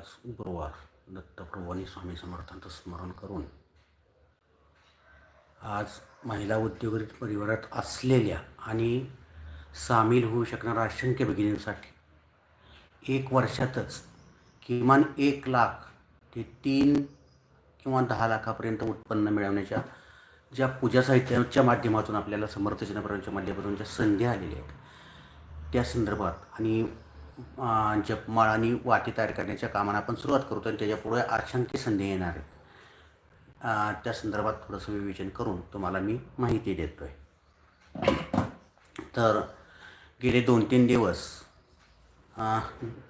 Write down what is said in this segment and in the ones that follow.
आज गुरुवार दत्तप्रभू आणि स्वामी समर्थांचं स्मरण करून आज महिला उद्योजक परिवारात असलेल्या आणि सामील होऊ शकणाऱ्या असंख्य भगिनींसाठी एक वर्षातच किमान एक लाख ते तीन किंवा दहा लाखापर्यंत उत्पन्न मिळवण्याच्या ज्या पूजा साहित्याच्या माध्यमातून आपल्याला समर्थ जनपरांच्या माध्यमातून ज्या संधी आलेल्या आहेत त्या संदर्भात आणि जपमाळ आणि वाटी तयार करण्याच्या कामाला आपण सुरुवात करतो आणि त्याच्यापुढे असंख्य संधी येणार आहे. त्या संदर्भात थोडंसं विवेचन करून तुम्हाला मी माहिती देतो आहे तर गेले दोन तीन दिवस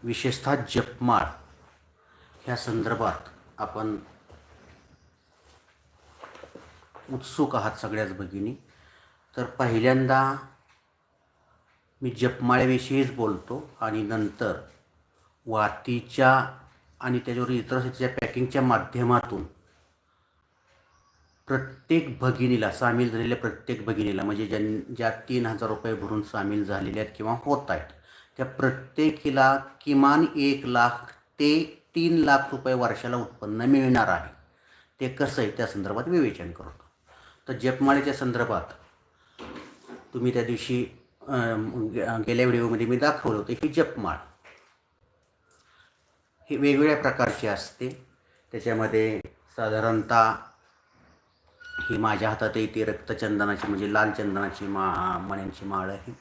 विशेषतः जपमाळ ह्या संदर्भात आपण उत्सुक आहात सगळ्याच भगिनी. तर पहिल्यांदा मी जपमाळ्याविषयीच बोलतो आणि नंतर वातीच्या आणि त्याच्यावर इतर त्याच्या पॅकिंगच्या माध्यमातून प्रत्येक भगिनीला सामील झालेल्या प्रत्येक भगिनीला म्हणजे ज्यां ज्या तीन हजार रुपये भरून सामील झालेल्या आहेत किंवा होत आहेत त्या प्रत्येकीला किमान एक लाख ते तीन लाख रुपये वर्षाला उत्पन्न मिळणार आहे. ते कसं आहे त्या संदर्भात विवेचन करतो. तर जपमाळेच्या संदर्भात तुम्ही त्या दिवशी गेल्या व्हिडिओमध्ये मी दाखवलं होतं ही जपमाळ. ही वेगवेगळ्या प्रकारची असते. त्याच्यामध्ये साधारणतः ही माझ्या हातात येते रक्तचंदनाची म्हणजे लाल चंदनाची मा मण्यांची माळ आहे.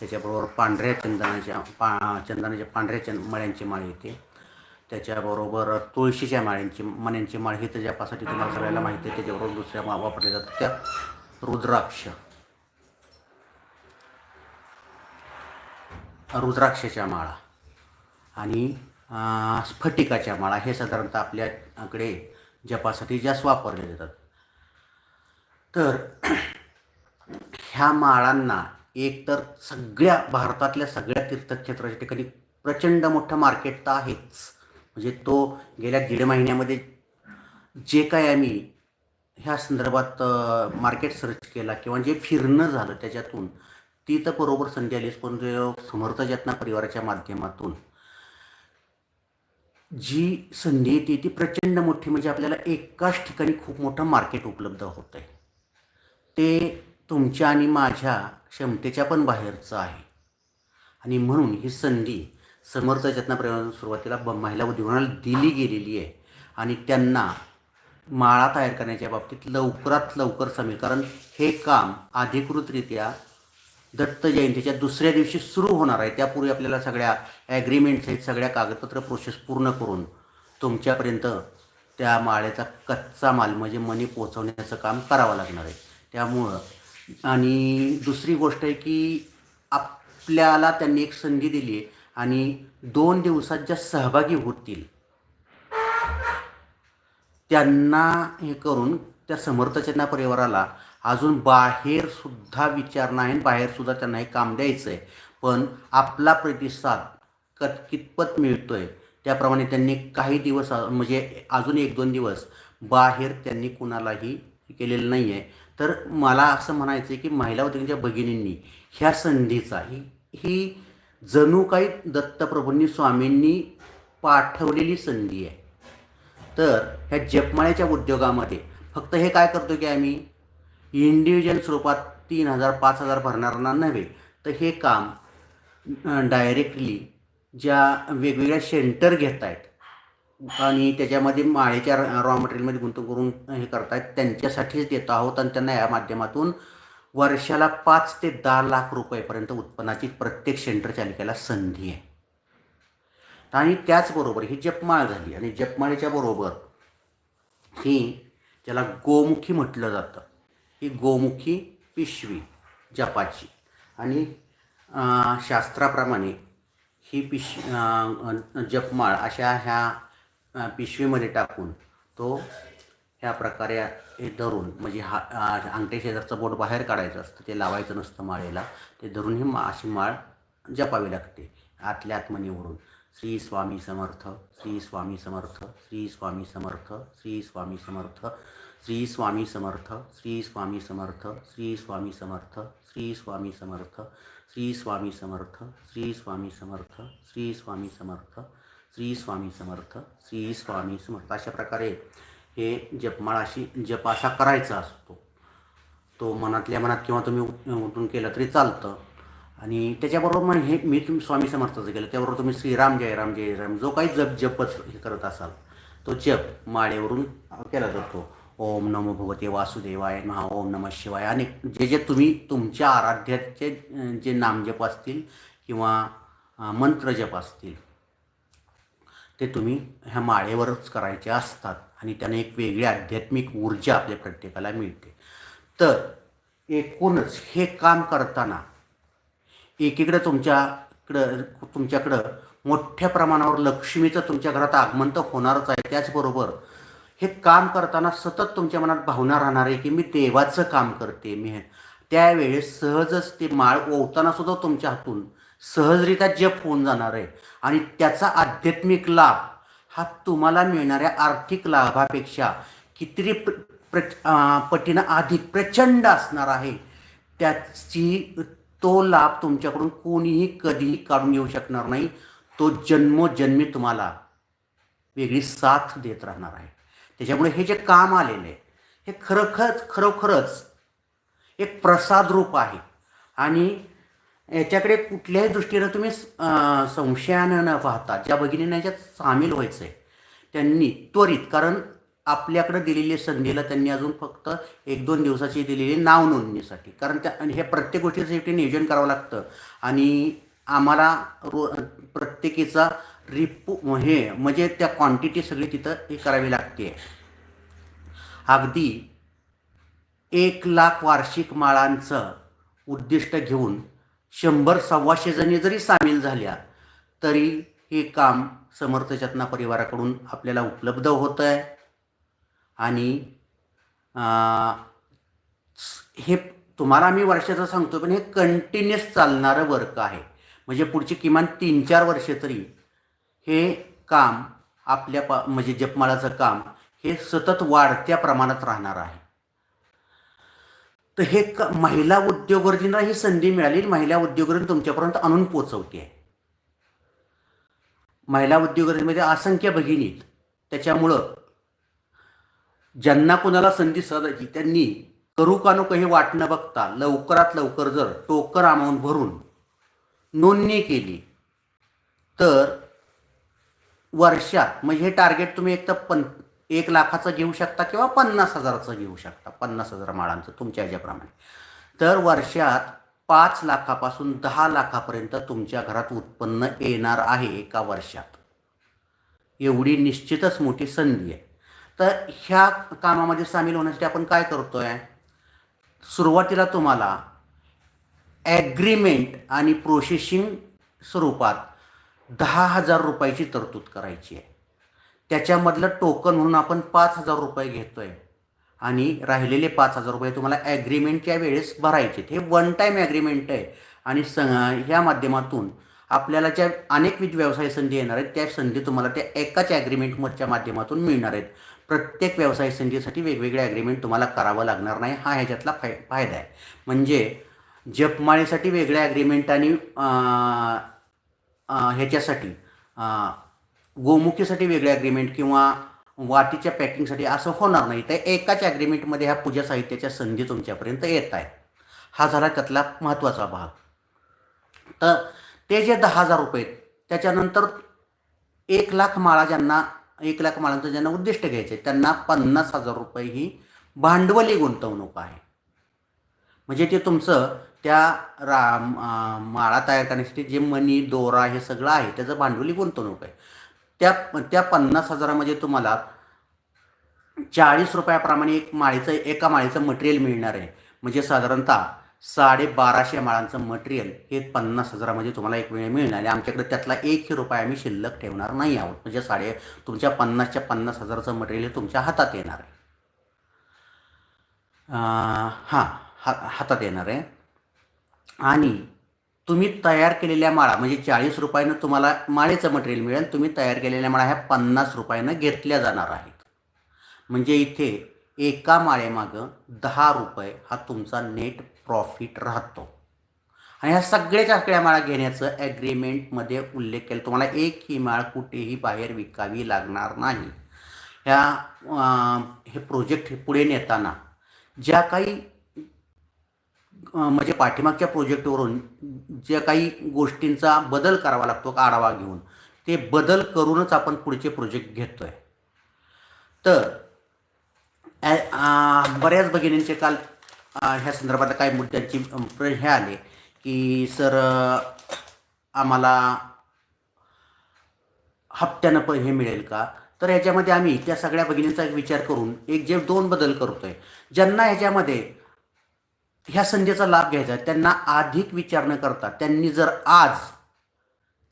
त्याच्याबरोबर पांढऱ्या चंदनाच्या पा चंदनाच्या पांढऱ्या चंद मण्यांची माळ येते. त्याच्याबरोबर तुळशीच्या माळ्यांची मण्यांची माळ ही तर जपासाठी तुम्हाला सगळ्याला माहिती आहे त्याच्याबरोबर दुसऱ्या मा वापरल्या जातात त्या रुद्राक्ष. रुद्राक्षाच्या माळा आणि स्फटिकाच्या माळा हे साधारणतः आपल्याकडे जपासाठी जास्त वापरले जातात. तर ह्या माळांना एक तर सगळ्या भारतातल्या सगळ्या तीर्थक्षेत्राच्या ठिकाणी प्रचंड मोठं मार्केट तर आहेच. म्हणजे तो गेल्या दीड महिन्यामध्ये जे काय आम्ही ह्या संदर्भात मार्केट सर्च केला किंवा जे फिरणं झालं त्याच्यातून ती तर बरोबर संधी आलीच पण समर्थ जतना परिवाराच्या माध्यमातून जी संधी येते ती प्रचंड मोठी म्हणजे आपल्याला एकाच ठिकाणी खूप मोठं मार्केट उपलब्ध होतं आहे ते तुमच्या आणि माझ्या क्षमतेच्या पण बाहेरचं आहे. आणि म्हणून ही संधी समर्थ जतना परिवारानं सुरुवातीला ब महिला उद्योगाला दिली गेलेली आहे. आणि त्यांना माळा तयार करण्याच्या बाबतीत लवकरात लवकर समील कारण हे काम अधिकृतरित्या दत्त जयंतीच्या दुसऱ्या दिवशी सुरू होणार आहे. त्यापूर्वी आपल्याला सगळ्या ॲग्रीमेंट्स आहेत सगळ्या कागदपत्र प्रोसेस पूर्ण करून तुमच्यापर्यंत त्या माळ्याचा कच्चा माल म्हणजे मनी पोचवण्याचं काम करावं लागणार आहे. त्यामुळं आणि दुसरी गोष्ट आहे की आपल्याला त्यांनी एक संधी दिली आहे आणि दोन दिवसात ज्या सहभागी होतील त्यांना हे करून त्या समर्थचना परिवाराला अजून बाहेर सुद्धा विचार नाही आणि बाहेर सुद्धा त्यांना हे काम द्यायचं आहे पण आपला प्रतिसाद कत कितपत मिळतोय त्याप्रमाणे त्यांनी काही दिवस म्हणजे अजून एक दोन दिवस बाहेर त्यांनी कुणालाही केलेलं नाही आहे तर मला असं म्हणायचं आहे की महिला उद्योगांच्या भगिनींनी ह्या संधीचा ही ही जणू काही दत्तप्रभूंनी स्वामींनी पाठवलेली संधी आहे. तर ह्या जपमाळ्याच्या उद्योगामध्ये फक्त हे काय करतो की आम्ही इंडिव्हिज्युअल स्वरूपात तीन हजार पाच हजार भरणाऱ्यांना नव्हे. तर हे काम डायरेक्टली ज्या वेगवेगळ्या सेंटर घेत आहेत आणि त्याच्यामध्ये माळेच्या रॉ मटेरियलमध्ये गुंतवणूक करून हे करतायत त्यांच्यासाठीच देत आहोत आणि त्यांना या माध्यमातून वर्षाला पाच ते दहा लाख रुपयेपर्यंत उत्पन्नाची प्रत्येक सेंटर चालिकेला संधी आहे. आणि त्याचबरोबर ही जपमाळ झाली आणि जपमाळेच्या बरोबर ही ज्याला गोमुखी म्हटलं जातं ही गोमुखी पिशवी जपाची. आणि शास्त्राप्रमाणे ही पिश जपमाळ अशा ह्या पिशवीमध्ये टाकून तो ह्या प्रकारे हे धरून म्हणजे हा अं, अंगठ्या शेजारचं बोट बाहेर काढायचं असतं ते लावायचं नसतं माळेला ते धरून ही मा अशी माळ जपावी लागते आतल्या आतमनी ओढून. श्री स्वामी समर्थ श्री स्वामी समर्थ श्री स्वामी समर्थ श्री स्वामी समर्थ. श्री स्वामी समर्थ श्री स्वामी समर्थ श्री स्वामी समर्थ श्री स्वामी समर्थ श्री स्वामी समर्थ श्री स्वामी समर्थ श्री स्वामी समर्थ श्री स्वामी समर्थ श्री स्वामी समर्थ. अशा प्रकारे हे जपमाळाशी जप असा करायचा असतो. तो मनातल्या मनात किंवा तुम्ही उठून केलं तरी चालतं. आणि त्याच्याबरोबर मग हे मी तुम्ही स्वामी समर्थाचं केलं. त्याबरोबर तुम्ही श्रीराम जयराम जयराम जो काही जप जपच हे करत असाल तो जप माळेवरून केला जातो. ओम नमो भगवते वासुदेवाय महा ओम नमः शिवाय. आणि जे जे तुम्ही तुमच्या आराध्याचे जे नामजप असतील किंवा मंत्रजप असतील ते तुम्ही ह्या माळेवरच करायचे असतात आणि त्याने एक वेगळी आध्यात्मिक ऊर्जा आपल्या प्रत्येकाला मिळते. तर एकूणच हे काम करताना एकीकडं तुमच्याकडं तुमच्याकडं मोठ्या प्रमाणावर लक्ष्मीचं तुमच्या घरात आगमन तर होणारच आहे. त्याचबरोबर हे काम करताना सतत तुमच्या मनात भावना राहणार आहे की मी देवाचं काम करते मी त्यावेळेस सहजच ते माळ ओवताना सुद्धा तुमच्या हातून सहजरित्या जप होऊन जाणार आहे. आणि त्याचा आध्यात्मिक लाभ हा तुम्हाला मिळणाऱ्या आर्थिक लाभापेक्षा कितीतरी प्र पटीनं अधिक प्रचंड असणार आहे. त्याची तो लाभ तुमच्याकडून कोणीही कधीही काढून घेऊ शकणार नाही. तो जन्मोजन्मी तुम्हाला वेगळी साथ देत राहणार आहे. त्याच्यामुळे हे जे काम आलेलं आहे हे खरोखरच खरोखरच एक प्रसाद रूप आहे. आणि याच्याकडे कुठल्याही दृष्टीनं तुम्ही संशयानं न पाहता ज्या भगिनींना याच्यात सामील व्हायचं आहे त्यांनी त्वरित कारण आपल्याकडे दिलेली संधीला त्यांनी अजून फक्त एक दोन दिवसाची दिलेली नाव नोंदणीसाठी. कारण त्या आणि हे प्रत्येक गोष्टीसाठी नियोजन करावं लागतं. आणि आम्हाला रो प्रत्येकीचा रिपू हे म्हणजे त्या क्वांटिटी सगळी तिथं हे करावी लागते. अगदी एक लाख वार्षिक माळांचं उद्दिष्ट घेऊन शंभर सव्वाशे जणी जरी सामील झाल्या तरी हे काम समर्थ चेतना परिवाराकडून आपल्याला उपलब्ध होतं आहे आणि हे तुम्हाला मी वर्षाचं सांगतो पण हे कंटिन्युअस चालणारं वर्क आहे. म्हणजे पुढची किमान तीन चार वर्षे तरी हे काम आपल्या पा म्हणजे जपमाळाचं काम हे सतत वाढत्या प्रमाणात राहणार आहे. तर हे क महिला उद्योगवर्तींना ही संधी मिळाली महिला उद्योगवर्ती तुमच्यापर्यंत आणून पोचवते आहे महिला उद्योगवर्तीमध्ये असंख्य भगिनीत त्याच्यामुळं ज्यांना कोणाला संधी सहजायची त्यांनी करू का नको हे वाट न बघता लवकरात लवकर जर टोकर अमाऊंट भरून नोंदणी केली तर वर्षात म्हणजे हे टार्गेट तुम्ही एक तर पन एक लाखाचं घेऊ शकता किंवा पन्नास हजाराचं घेऊ शकता पन्नास हजार माळांचं तुमच्या ह्याच्याप्रमाणे. तर वर्षात पाच लाखापासून दहा लाखापर्यंत तुमच्या घरात उत्पन्न येणार आहे एका वर्षात. एवढी निश्चितच मोठी संधी आहे. तर ह्या कामामध्ये सामील होण्यासाठी आपण काय करतो आहे सुरुवातीला तुम्हाला ॲग्रीमेंट आणि प्रोसेसिंग स्वरूपात दहा हजार रुपयाची तरतूद करायची आहे. त्याच्यामधलं टोकन म्हणून आपण पाच हजार रुपये घेतो आहे आणि राहिलेले पाच हजार रुपये तुम्हाला ॲग्रीमेंटच्या वेळेस भरायचे हे वन टाईम ॲग्रीमेंट आहे. आणि स ह्या माध्यमातून आपल्याला ज्या अनेकविध व्यवसाय संधी येणार आहेत त्या संधी तुम्हाला त्या एकाच ॲग्रीमेंटच्या माध्यमातून मिळणार आहेत. प्रत्येक व्यवसाय संधीसाठी वेगवेगळे ॲग्रीमेंट तुम्हाला करावं लागणार नाही. हा ह्याच्यातला फाय फायदा आहे. म्हणजे जपमाळीसाठी वेगळ्या ॲग्रीमेंट आणि ह्याच्यासाठी गोमुखीसाठी वेगळे ॲग्रीमेंट किंवा वाटीच्या पॅकिंगसाठी असं होणार नाही. तर एकाच ॲग्रीमेंटमध्ये ह्या पूजा साहित्याच्या संधी तुमच्यापर्यंत येत आहेत. हा झाला त्यातला महत्त्वाचा भाग. तर ते जे दहा हजार रुपये आहेत, त्याच्यानंतर एक लाख माळा ज्यांना एक लाख माळांचं ज्यांना उद्दिष्ट घ्यायचे त्यांना पन्नास हजार रुपये ही भांडवली गुंतवणूक आहे. म्हणजे ते तुमचं त्या रा माळा तयार करण्यासाठी जे मनी दोरा हे सगळं आहे त्याचं भांडवली गुंतवणूक आहे? त्या त्या पन्नास हजारामध्ये तुम्हाला चाळीस रुपयाप्रमाणे एक माळीचं एका माळीचं मटेरियल मिळणार आहे. म्हणजे साधारणतः साडेबाराशे माळांचं मटेरियल हे पन्नास हजारामध्ये तुम्हाला एक वेळ मिळणार आहे. आमच्याकडे त्यातला एकही रुपया आम्ही शिल्लक ठेवणार नाही आहोत. म्हणजे साडे तुमच्या पन्नासच्या पन्नास हजाराचं मटेरियल हे तुमच्या हातात येणार आहे. हां. हा हातात येणार आहे. आणि तुम्ही तयार केलेल्या माळा म्हणजे चाळीस रुपयानं तुम्हाला माळेचं मटेरियल मिळेल. तुम्ही तयार केलेल्या माळा ह्या पन्नास रुपयानं घेतल्या जाणार आहेत. म्हणजे इथे एका माळेमागं दहा रुपये हा तुमचा नेट प्रॉफिट राहतो. आणि ह्या सगळ्याच्या सगळ्या माळा घेण्याचं ॲग्रीमेंटमध्ये उल्लेख केला. तुम्हाला एक ही माळ कुठेही बाहेर विकावी लागणार नाही. ह्या हे प्रोजेक्ट हे पुढे नेताना ज्या काही म्हणजे पाठीमागच्या प्रोजेक्टवरून ज्या काही गोष्टींचा बदल करावा लागतो का आढावा घेऊन ते बदल करूनच आपण पुढचे प्रोजेक्ट घेतो आहे तर बऱ्याच भगिनींचे काल ह्या संदर्भात काही मुद्द्यांची हे आले की सर आम्हाला हप्त्यानं पण हे मिळेल का? तर ह्याच्यामध्ये आम्ही त्या सगळ्या भगिनींचा एक विचार करून एक जे दोन बदल करतो आहे ज्यांना ह्याच्यामध्ये ह्या संधीचा लाभ घ्यायचा. आहे, त्यांना अधिक विचार न करता त्यांनी जर आज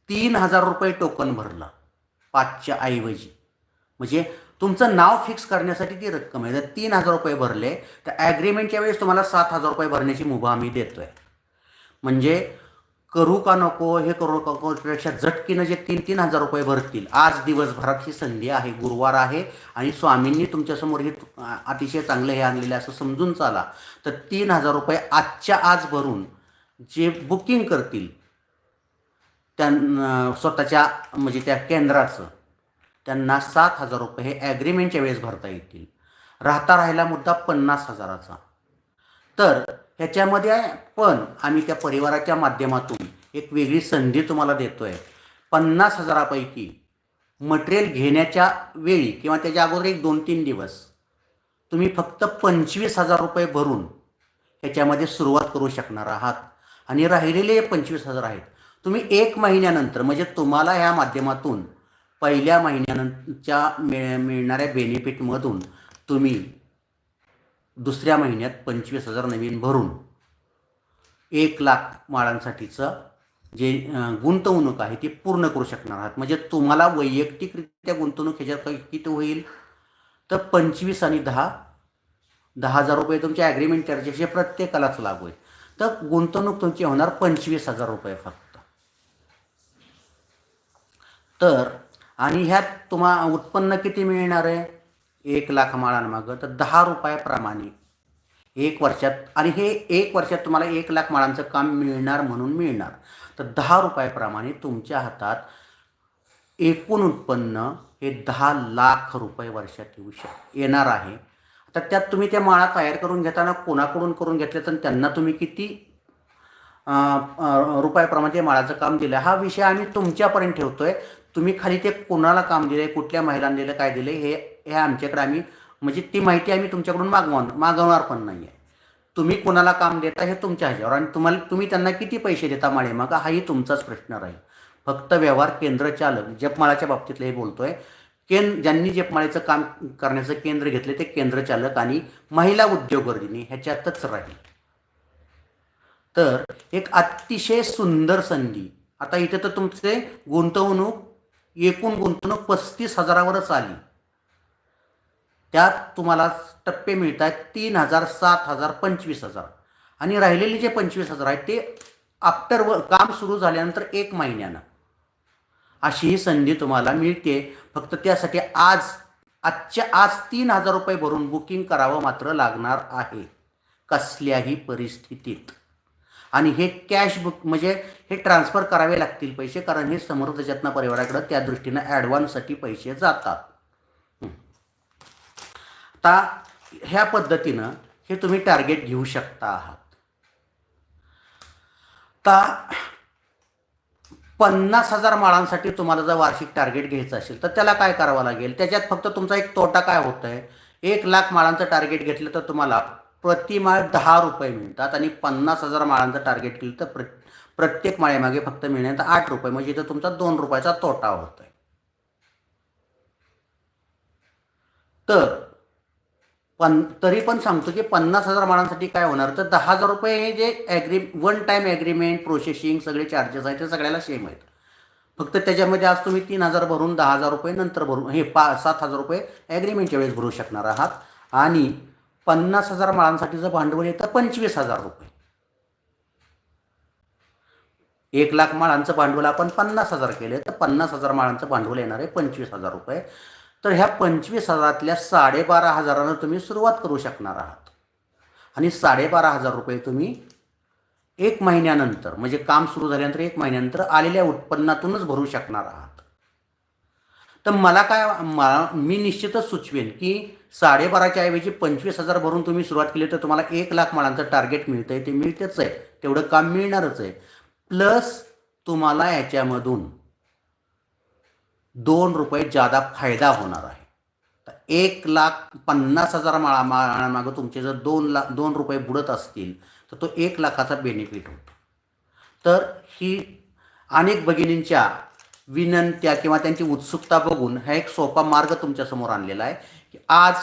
तीन हजार रुपये टोकन भरलं पाचच्या ऐवजी म्हणजे तुमचं नाव फिक्स करण्यासाठी ती रक्कम आहे. जर तीन हजार रुपये भरले तर ॲग्रीमेंटच्या वेळेस तुम्हाला सात हजार रुपये भरण्याची मुभा आम्ही देतोय. म्हणजे करू का नको हे करू का नको झटकीनं जे तीन तीन हजार रुपये भरतील. आज दिवसभरात ही संधी आहे गुरुवार आहे आणि स्वामींनी तुमच्यासमोर हे अतिशय चांगलं हे आणलेलं असं समजून चाला. तर तीन हजार रुपये आजच्या आज भरून जे बुकिंग करतील त्यां स्वतःच्या म्हणजे त्या केंद्राचं त्यांना सात हजार रुपये हे ॲग्रीमेंटच्या वेळेस भरता येतील. राहता राहिला मुद्दा पन्नास हजाराचा. तर ह्याच्यामध्ये पण आम्ही त्या परिवाराच्या माध्यमातून एक वेगळी संधी तुम्हाला देतो आहे पन्नास हजारापैकी मटेरियल घेण्याच्या वेळी किंवा त्याच्या अगोदर एक दोन तीन दिवस तुम्ही फक्त पंचवीस हजार रुपये भरून ह्याच्यामध्ये सुरुवात करू शकणार आहात. आणि राहिलेले पंचवीस हजार आहेत. तुम्ही एक महिन्यानंतर म्हणजे तुम्हाला ह्या माध्यमातून पहिल्या महिन्यानंतरच्या मिळ मिळणाऱ्या बेनिफिटमधून तुम्ही दुसऱ्या महिन्यात पंचवीस हजार नवीन भरून एक लाख माळांसाठीचं जे गुंतवणूक आहे ती पूर्ण करू शकणार आहात. म्हणजे तुम्हाला वैयक्तिकरित्या गुंतवणूक ह्याच्यात काही किती होईल? तर पंचवीस आणि दहा दहा हजार रुपये तुमच्या ॲग्रीमेंट चार्जेस हे प्रत्येकालाच लागू आहे तर गुंतवणूक तुमची होणार पंचवीस हजार रुपये फक्त. तर आणि ह्यात तुम्हा उत्पन्न किती मिळणार आहे? एक लाख माळांमागं तर दहा रुपयाप्रमाणे एक वर्षात आणि हे एक वर्षात तुम्हाला एक लाख माळांचं काम मिळणार म्हणून मिळणार. तर दहा रुपयाप्रमाणे तुमच्या हातात एकूण उत्पन्न हे दहा लाख रुपये वर्षात येऊ शक येणार आहे. तर त्यात तुम्ही त्या माळा तयार करून घेताना कोणाकडून करून घेतल्या तर त्यांना तुम्ही किती रुपयाप्रमाणे ते माळाचं काम दिलं हा विषय आम्ही तुमच्यापर्यंत ठेवतोय. तुम्ही खाली ते कोणाला काम दिलंय कुठल्या महिलांना दिलं काय दिलं हे हे आमच्याकडे आम्ही म्हणजे ती माहिती आम्ही तुमच्याकडून मागवणार मागवणार पण नाही आहे तुम्ही कोणाला काम देता हे तुमच्या ह्याच्यावर आणि तुम्हाला तुम्ही त्यांना किती पैसे देता माळे मग हाही तुमचाच प्रश्न राहील. फक्त व्यवहार केंद्र चालक जपमाळाच्या बाबतीतलं हे बोलतोय केंद्र ज्यांनी जपमाळेचं काम करण्याचं केंद्र घेतले ते केंद्र चालक आणि महिला उद्योगवर्धिनी ह्याच्यातच राहील. तर एक अतिशय सुंदर संधी आता इथे तर तुमचे गुंतवणूक एकूण गुंतवणूक पस्तीस हजारावरच आली. त्यात तुम्हाला टप्पे मिळत आहेत तीन हजार सात हजार पंचवीस हजार. आणि राहिलेले जे पंचवीस हजार आहेत ते आफ्टर व काम सुरू झाल्यानंतर एक महिन्यानं. अशी ही संधी तुम्हाला मिळते. फक्त त्यासाठी आज आजच्या आज तीन हजार रुपये भरून बुकिंग करावं मात्र लागणार आहे. कसल्याही परिस्थितीत. आणि हे कॅश बुक म्हणजे हे ट्रान्सफर करावे लागतील पैसे कारण हे समृद्ध जतना परिवाराकडं त्या दृष्टीनं ॲडव्हान्ससाठी पैसे जातात. आता ह्या पद्धतीनं हे तुम्ही टार्गेट घेऊ शकता आहात. आता पन्नास हजार माळांसाठी तुम्हाला जर वार्षिक टार्गेट घ्यायचं असेल तर त्याला काय करावं लागेल? त्याच्यात फक्त तुमचा एक तोटा काय होत आहे एक लाख माळांचं टार्गेट घेतलं तर तुम्हाला प्रतिमाळ दहा रुपये मिळतात आणि पन्नास हजार माळांचं टार्गेट केलं तर प्र प्रत्येक माळेमागे फक्त मिळण्यात आठ रुपये. म्हणजे इथं तुमचा दोन रुपयाचा तोटा होत आहे तर पण तरी पण सांगतो की पन्नास हजार माळांसाठी काय होणार? तर दहा हजार रुपये हे जे agree one time agreement processing सगळे चार्जेस आहेत ते सगळ्याला सेम आहेत. फक्त त्याच्यामध्ये आज तुम्ही तीन हजार भरून दहा हजार रुपये नंतर भरून हे पा सात हजार रुपये ॲग्रीमेंटच्या वेळेस भरू शकणार आहात. आणि पन्नास हजार माळांसाठीचं भांडवल येतं पंचवीस हजार रुपये. एक लाख माळांचं भांडवल आपण पन्नास हजार केले तर पन्नास हजार माळांचं भांडवल येणार आहे पंचवीस हजार रुपये. तर ह्या पंचवीस हजारातल्या साडेबारा हजारानं तुम्ही सुरुवात करू शकणार आहात. आणि साडेबारा हजार रुपये तुम्ही एक महिन्यानंतर म्हणजे काम सुरू झाल्यानंतर एक महिन्यानंतर आलेल्या उत्पन्नातूनच भरू शकणार आहात. तर मला काय मला मी निश्चितच सुचवेन की साडेबाराच्या ऐवजी पंचवीस हजार भरून तुम्ही सुरुवात केली तर तुम्हाला एक लाख माळांचं टार्गेट मिळतं आहे ते मिळतेच आहे तेवढं काम मिळणारच आहे. प्लस तुम्हाला याच्यामधून दोन रुपये जादा फायदा होणार आहे. तर एक लाख पन्नास हजार माळा माळामागं तुमचे जर दोन लाख दोन रुपये बुडत असतील तर तो एक लाखाचा बेनिफिट होतो. तर ही अनेक भगिनींच्या विनंत्या किंवा त्यांची उत्सुकता बघून हा एक सोपा मार्ग तुमच्यासमोर आणलेला आहे की आज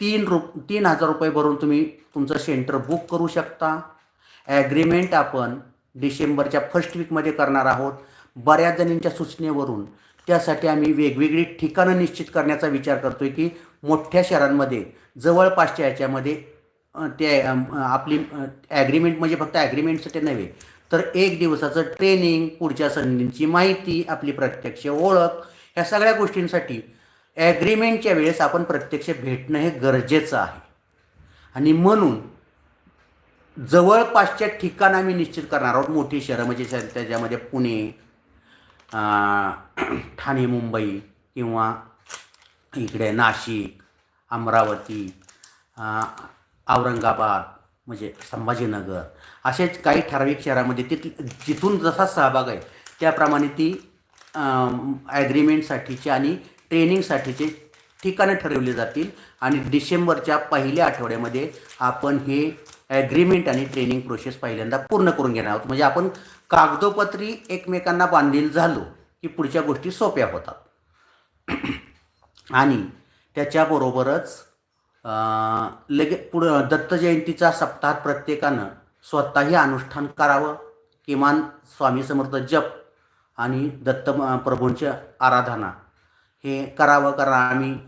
तीन रु तीन हजार रुपये भरून तुम्ही तुमचं सेंटर बुक करू शकता. ॲग्रीमेंट आपण डिसेंबरच्या फर्स्ट वीकमध्ये करणार आहोत. बऱ्याच जणींच्या सूचनेवरून. त्यासाठी आम्ही वेगवेगळी ठिकाणं निश्चित करण्याचा विचार करतो आहे की मोठ्या शहरांमध्ये जवळपासच्या याच्यामध्ये ते आपली ॲग्रीमेंट म्हणजे फक्त ॲग्रीमेंटसाठी नव्हे तर एक दिवसाचं ट्रेनिंग पुढच्या संधींची माहिती आपली प्रत्यक्ष ओळख ह्या सगळ्या गोष्टींसाठी ॲग्रीमेंटच्या वेळेस आपण प्रत्यक्ष भेटणं हे गरजेचं आहे. आणि म्हणून जवळपासच्या ठिकाण आम्ही निश्चित करणार आहोत मोठी शहरं म्हणजे त्याच्यामध्ये पुणे ठाणे मुंबई किंवा इकडे नाशिक अमरावती औरंगाबाद म्हणजे संभाजीनगर असेच काही ठराविक शहरामध्ये तिथ जिथून जसा सहभाग आहे त्याप्रमाणे ती ॲग्रीमेंटसाठीचे आणि ट्रेनिंगसाठीचे ठिकाणं ठरवली जातील. आणि डिसेंबरच्या पहिल्या आठवड्यामध्ये आपण हे ॲग्रीमेंट आणि ट्रेनिंग प्रोसेस पहिल्यांदा पूर्ण करून घेणार आहोत. म्हणजे आपण कागदोपत्री एकमेकांना बांधील झालो की पुढच्या गोष्टी सोप्या होतात. आणि त्याच्याबरोबरच लगे पुढं दत्त जयंतीचा सप्ताहात प्रत्येकानं स्वतःही अनुष्ठान करावं किमान स्वामी समर्थ जप आणि दत्त म- प्रभूंची आराधना हे करावं कारण आम्ही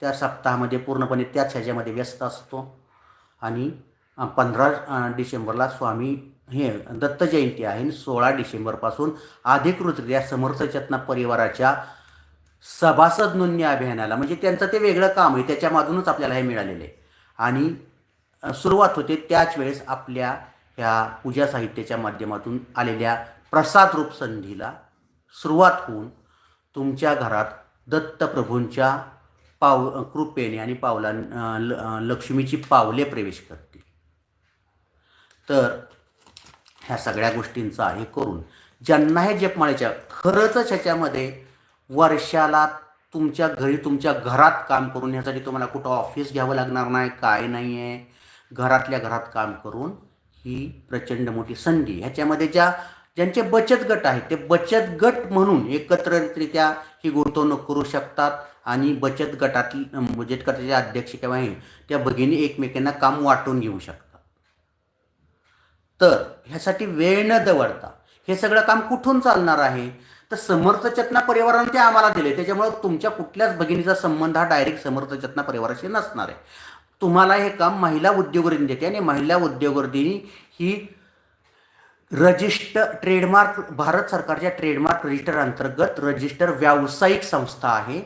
त्या सप्ताहामध्ये पूर्णपणे त्याच ह्याच्यामध्ये व्यस्त असतो. आणि पंधरा डिसेंबरला स्वामी हे दत्त जयंती आहे. आणि सोळा डिसेंबरपासून अधिकृतरित्या समर्थ चेतना परिवाराच्या सभासद नोंदणी अभियानाला म्हणजे त्यांचं ते वेगळं काम आहे. त्याच्यामधूनच आपल्याला हे मिळालेलं आहे. आणि सुरुवात होते त्याच वेळेस आपल्या ह्या पूजा साहित्याच्या माध्यमातून आलेल्या प्रसाद रूप संधीला सुरुवात होऊन तुमच्या घरात दत्तप्रभूंच्या पाव कृपेने आणि पावलां ल- लक्ष्मीची पावले प्रवेश करतील. तर ह्या सगळ्या गोष्टींचा हे करून. ज्यांना हे जपमाळेच्या खरंच ह्याच्यामध्ये वर्षाला तुमच्या घरी तुमच्या घरात काम करून ह्यासाठी तुम्हाला कुठं ऑफिस घ्यावं लागणार नाही काय नाही आहे घरातल्या घरात काम करून ही प्रचंड मोठी संधी. ह्याच्यामध्ये ज्या ज्यांचे बचत गट आहेत ते बचत गट म्हणून एकत्रितरित्या ही गुंतवणूक करू शकतात आणि बचत गटातील बचत गटाचे अध्यक्ष किंवा हे त्या भगिनी एकमेकांना काम वाटून घेऊ शकतात. तर ह्यासाठी वेळ न दवडता हे सगळं काम कुठून चालणार आहे? तर समर्थ चेतना परिवाराने ते आम्हाला दिले त्याच्यामुळे तुमच्या कुठल्याच भगिनीचा संबंध हा डायरेक्ट समर्थ चेतना परिवाराशी नसणार आहे. तुम्हाला हे काम महिला उद्योगरीने देते आणि महिला उद्योगवर्धिनी ही रजिस्टर ट्रेडमार्क भारत सरकारच्या ट्रेडमार्क रजिस्टर अंतर्गत रजिस्टर व्यावसायिक संस्था आहे.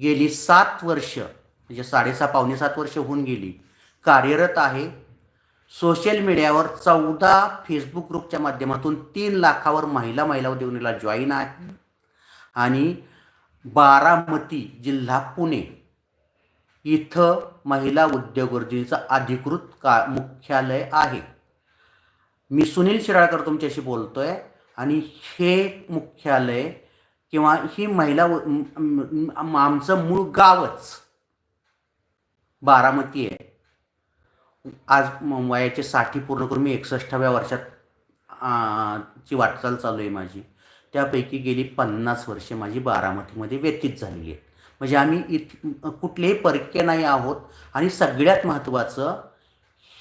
गेली सात वर्ष म्हणजे साडेसहा पावणे सात वर्ष होऊन गेली कार्यरत आहे. सोशल मीडियावर चौदा फेसबुक ग्रुपच्या माध्यमातून तीन लाखावर महिला महिला उद्योगनीला जॉईन आहे. आणि बारामती जिल्हा पुणे इथं महिला उद्योगवर्धिनीचं अधिकृत का मुख्यालय आहे. मी सुनील शिराळकर तुमच्याशी बोलतो आहे आणि हे मुख्यालय किंवा ही महिला आमचं मूळ गावच बारामती आहे. आज वयाचे साठी पूर्ण करून मी एकसष्टाव्या वर्षात ची वाटचाल चालू आहे माझी. त्यापैकी गेली पन्नास वर्षे माझी बारामतीमध्ये व्यतीत झालेली आहेत. म्हणजे आम्ही इत कुठलेही परके नाही आहोत आणि सगळ्यात महत्त्वाचं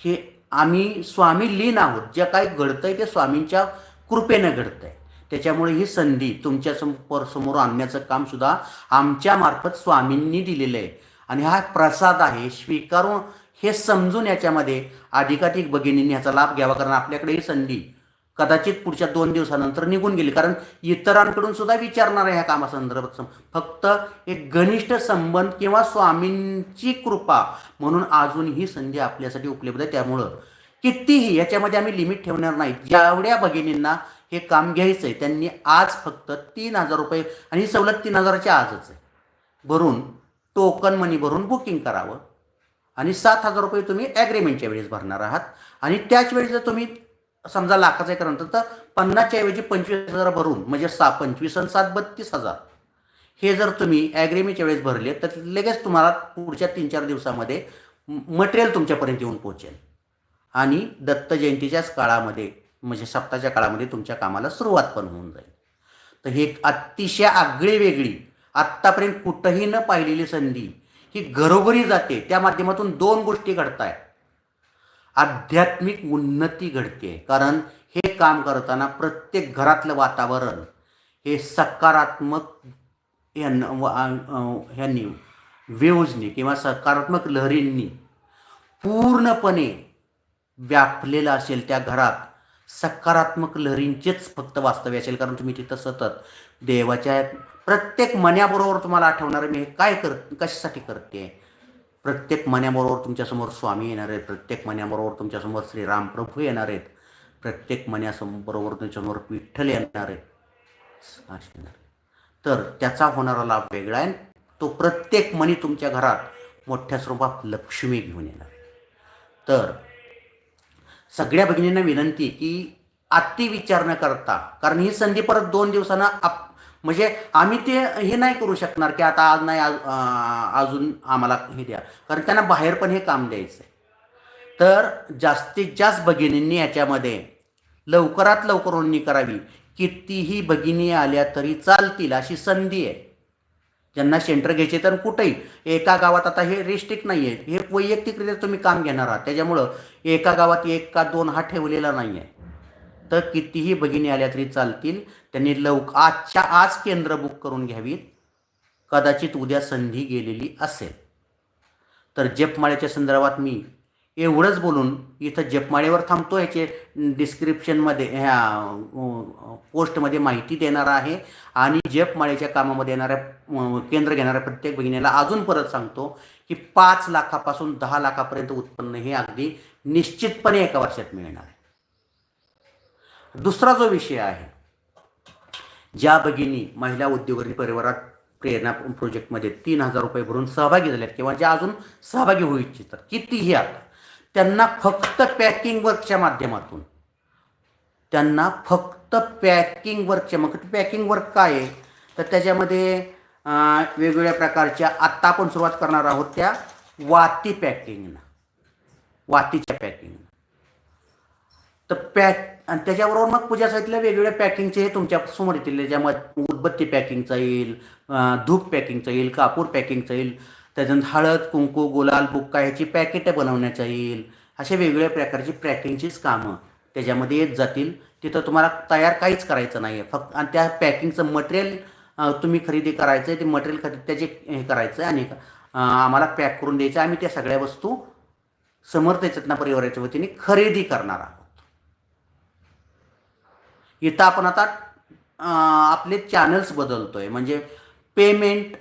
हे आम्ही स्वामी लीन आहोत. जे घडतं घडतंय ते स्वामींच्या कृपेनं घडतंय. त्याच्यामुळे ही संधी तुमच्यासमोर समोर आणण्याचं कामसुद्धा आमच्यामार्फत स्वामींनी दिलेलं आहे. आणि हा प्रसाद आहे स्वीकारून हे समजून याच्यामध्ये अधिकाधिक भगिनींनी ह्याचा लाभ घ्यावा कारण आपल्याकडे ही संधी कदाचित पुढच्या दोन दिवसानंतर निघून गेली. कारण इतरांकडून सुद्धा विचारणार आहे ह्या कामासंदर्भात सम- फक्त एक घनिष्ठ संबंध किंवा स्वामींची कृपा म्हणून अजून ही संधी आपल्यासाठी उपलब्ध आहे. त्यामुळं कितीही याच्यामध्ये आम्ही लिमिट ठेवणार नाही. जेवढ्या भगिनींना हे काम घ्यायचं आहे त्यांनी आज फक्त तीन हजार रुपये आणि ही सवलत तीन हजाराची आजच आहे. भरून टोकन मनी भरून बुकिंग करावं. आणि सात हजार रुपये तुम्ही ॲग्रीमेंटच्या वेळेस भरणार आहात. आणि त्याच वेळी जर तुम्ही समजा लाखाचं आहे करणार तर पन्नासच्या ऐवजी पंचवीस हजार भरून म्हणजे सा पंचवीस आणि सात बत्तीस हजार. हे जर तुम्ही ॲग्रीमेंटच्या वेळेस भरले तर लगेच तुम्हाला पुढच्या तीन चार दिवसामध्ये मटेरियल तुमच्यापर्यंत येऊन पोहोचेल. आणि दत्त जयंतीच्याच काळामध्ये म्हणजे सप्ताहाच्या काळामध्ये तुमच्या कामाला सुरुवात पण होऊन जाईल. तर ही एक अतिशय आगळी वेगळी आत्तापर्यंत कुठंही न पाहिलेली संधी ही घरोघरी जाते. त्या माध्यमातून दोन गोष्टी घडत आहेत आध्यात्मिक उन्नती घडते. कारण हे काम करताना प्रत्येक घरातलं वातावरण हे सकारात्मक ह्यांनी वेव्हजनी किंवा सकारात्मक लहरींनी पूर्णपणे व्यापलेलं असेल त्या घरात सकारात्मक लहरींचेच फक्त वास्तव्य असेल. कारण तुम्ही तिथं सतत देवाच्या प्रत्येक मन्याबरोबर तुम्हाला आठवणार मी हे काय कर कशासाठी करते? प्रत्येक मन्याबरोबर तुमच्यासमोर स्वामी येणार आहेत प्रत्येक मन्याबरोबर तुमच्यासमोर श्रीरामप्रभू येणार आहेत प्रत्येक मन्यासमोर तुमच्यासमोर विठ्ठल येणार आहेत. तर त्याचा होणारा लाभ वेगळा आहे. तो प्रत्येक मनी तुमच्या घरात मोठ्या स्वरूपात लक्ष्मी घेऊन येणार तर सगळ्या भगिनींना विनंती की अति विचार न करता कारण ही संधी परत दोन दिवसांना आप म्हणजे आम्ही ते हे नाही करू शकणार की आता आज नाही आज- अजून आम्हाला हे द्या. कारण त्यांना बाहेर पण हे काम द्यायचं आहे तर जास्तीत जास्त भगिनींनी याच्यामध्ये लवकरात लवकर नोंदणी करावी. कितीही भगिनी आल्या तरी चालतील अशी संधी आहे. ज्यांना सेंटर घ्यायचे तर कुठेही. एका गावात आता हे रिस्ट्रिक्ट नाही आहे हे वैयक्तिकरित्या तुम्ही काम घेणार आहात. त्याच्यामुळं एका गावात एक का दोन हा ठेवलेला नाही आहे तर कितीही भगिनी आल्या तरी चालतील. त्यांनी लवक आजच्या आज केंद्र बुक करून घ्यावीत. कदाचित उद्या संधी गेलेली असेल. तर जपमाळ्याच्या संदर्भात मी एवढंच बोलून इथं जपमाळेवर थांबतो. ह्याचे डिस्क्रिप्शनमध्ये ह्या पोस्टमध्ये माहिती देणार आहे. आणि जपमाळेच्या कामामध्ये येणाऱ्या केंद्र घेणाऱ्या प्रत्येक भगिनीला अजून परत सांगतो की पाच लाखापासून दहा लाखापर्यंत उत्पन्न हे अगदी निश्चितपणे एका वर्षात मिळणार आहे. दुसरा जो विषय आहे ज्या भगिनी महिला उद्योगरी परिवारात प्रेरणा प्रोजेक्टमध्ये तीन हजार रुपये भरून सहभागी झाल्यात किंवा ज्या अजून सहभागी होऊ इच्छितात कितीही आता त्यांना फक्त पॅकिंग वर्कच्या माध्यमातून त्यांना फक्त पॅकिंग वर्कच्या मग पॅकिंग वर्क काय आहे? तर त्याच्यामध्ये वेगवेगळ्या प्रकारच्या आत्ता आपण सुरुवात करणार आहोत त्या वाती पॅकिंगनं वातीच्या पॅकिंग तर पॅक आणि त्याच्याबरोबर मग पूजा साहित्य वेगवेगळ्या पॅकिंगचे हे तुमच्यासमोर येतील. त्याच्यामध्ये उदबत्ती पॅकिंगचा येईल धूप पॅकिंगचा येईल कापूर पॅकिंगचा येईल त्याच्यानंतर हळद कुंकू गुलाल बुक्का ह्याची पॅकेटं बनवण्याचा येईल. अशा वेगवेगळ्या प्रकारची पॅकिंगचीच कामं त्याच्यामध्ये येत जातील. तिथं तुम्हाला तयार काहीच करायचं नाही आहे फक्त आणि त्या पॅकिंगचं मटेरियल तुम्ही खरेदी करायचं आहे ते मटेरियल खरेदी त्याचे हे करायचं आहे आणि आम्हाला पॅक करून द्यायचं आम्ही त्या सगळ्या वस्तू समर्थ चेतना परिवाराच्या वतीने खरेदी करणार आहोत. इथं आपण आता आपले चॅनल्स बदलतो आहे म्हणजे पेमेंट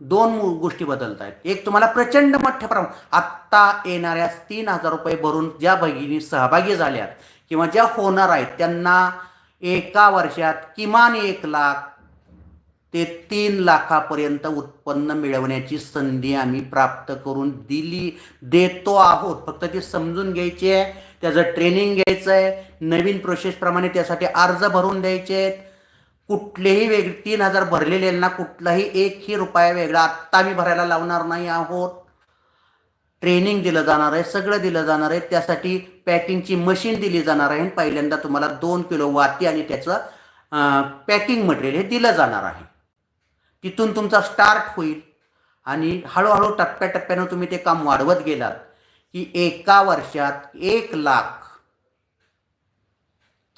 दोन गोष्टी बदलत आहेत एक तुम्हाला प्रचंड मोठ्या प्रमाणात आत्ता येणाऱ्या तीन हजार रुपये भरून ज्या भगिनी सहभागी झाल्यात किंवा ज्या होणार आहेत त्यांना एका वर्षात किमान एक लाख ते तीन लाखापर्यंत उत्पन्न मिळवण्याची संधी आम्ही प्राप्त करून दिली देतो आहोत. फक्त ती समजून घ्यायची आहे त्याचं ट्रेनिंग घ्यायचं आहे नवीन प्रोसेसप्रमाणे त्यासाठी अर्ज भरून द्यायचे आहेत. कुठलेही वेग तीन हजार भरलेल्यांना कुठलाही एकही रुपया वेगळा आत्ता आम्ही भरायला लावणार नाही आहोत. ट्रेनिंग दिलं जाणार आहे सगळं दिलं जाणार आहे. त्यासाठी पॅकिंगची मशीन दिली जाणार आहे. आणि पहिल्यांदा तुम्हाला दोन किलो वाती आणि त्याचं पॅकिंग मटेरियल हे दिलं जाणार आहे. तिथून तुमचा स्टार्ट होईल. आणि हळूहळू टप्प्याटप्प्यानं तुम्ही ते काम वाढवत गेलात. की एका वर्षात एक लाख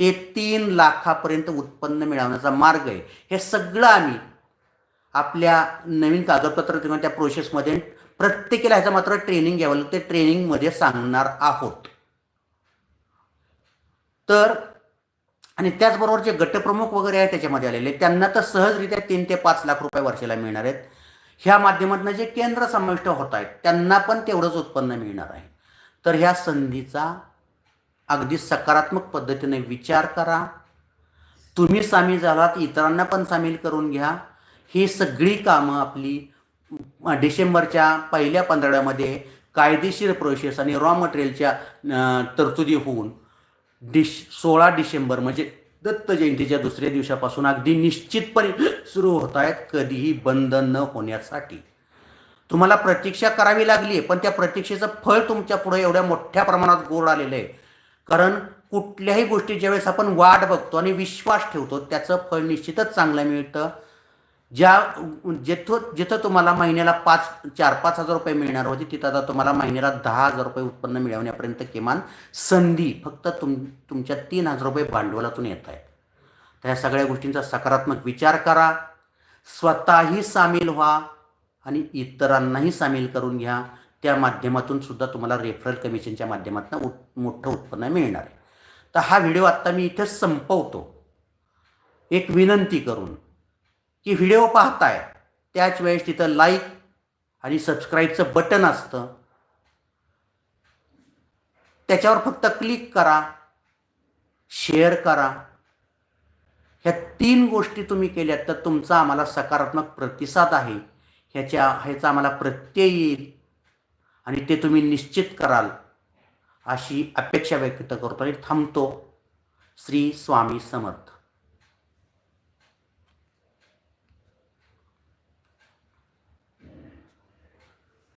ते तीन लाखापर्यंत उत्पन्न मिळवण्याचा मार्ग आहे. हे सगळं आम्ही आपल्या नवीन कागदपत्र किंवा त्या प्रोसेसमध्ये प्रत्येकीला ह्याचं मात्र ट्रेनिंग घ्यावं लागतं. ते ट्रेनिंगमध्ये सांगणार आहोत. तर आणि त्याचबरोबर जे गटप्रमुख वगैरे आहेत त्याच्यामध्ये आलेले त्यांना तर सहजरित्या तीन ते पाच लाख रुपये वर्षाला मिळणार आहेत. ह्या माध्यमातून जे केंद्र समाविष्ट होत आहेत त्यांना पण तेवढंच उत्पन्न मिळणार आहे. तर ह्या संधीचा अगदी सकारात्मक पद्धतीने विचार करा. तुम्ही सामील झालात इतरांना पण सामील करून घ्या. ही सगळी कामं आपली डिसेंबरच्या पहिल्या पंधरवड्यामध्ये कायदेशीर प्रोसेस आणि रॉ मटेरियलच्या तरतुदी होऊन डिश सोळा डिसेंबर म्हणजे दत्त जयंतीच्या दुसऱ्या दिवसापासून अगदी निश्चितपणे सुरू होत आहेत कधीही बंद न होण्यासाठी. तुम्हाला प्रतीक्षा करावी लागली आहे पण त्या प्रतीक्षेचं फळ तुमच्यापुढे एवढ्या मोठ्या प्रमाणात गोड आलेलं आहे कारण कुठल्याही गोष्टी ज्यावेळेस आपण वाट बघतो आणि विश्वास ठेवतो त्याचं फळ निश्चितच चांगलं मिळतं. ज्या जिथं जिथं तुम्हाला महिन्याला पाच चार पाच हजार रुपये मिळणार होते तिथं आता तुम्हाला महिन्याला दहा हजार रुपये उत्पन्न मिळवण्यापर्यंत किमान संधी फक्त तुम तुमच्या तीन हजार रुपये भांडवलातून येत आहेत. तर ह्या सगळ्या गोष्टींचा सकारात्मक विचार करा. स्वतःही सामील व्हा आणि इतरांनाही सामील करून घ्या. त्या माध्यमातून सुद्धा तुम्हाला रेफरल कमिशनच्या माध्यमातून उत मोठं उत्पन्न मिळणार आहे. तर हा व्हिडिओ आत्ता मी इथे संपवतो. एक विनंती करून की व्हिडिओ पाहताय त्याच वेळेस तिथं लाईक आणि सबस्क्राईबचं बटन असतं. त्याच्यावर फक्त क्लिक करा शेअर करा. ह्या तीन गोष्टी तुम्ही केल्यात तर तुमचा आम्हाला सकारात्मक प्रतिसाद आहे. ह्याच्या ह्याचा आम्हाला प्रत्यय येईल आणि ते तुम्ही निश्चित कराल अशी अपेक्षा व्यक्त करतो आणि थांबतो. श्री स्वामी समर्थ.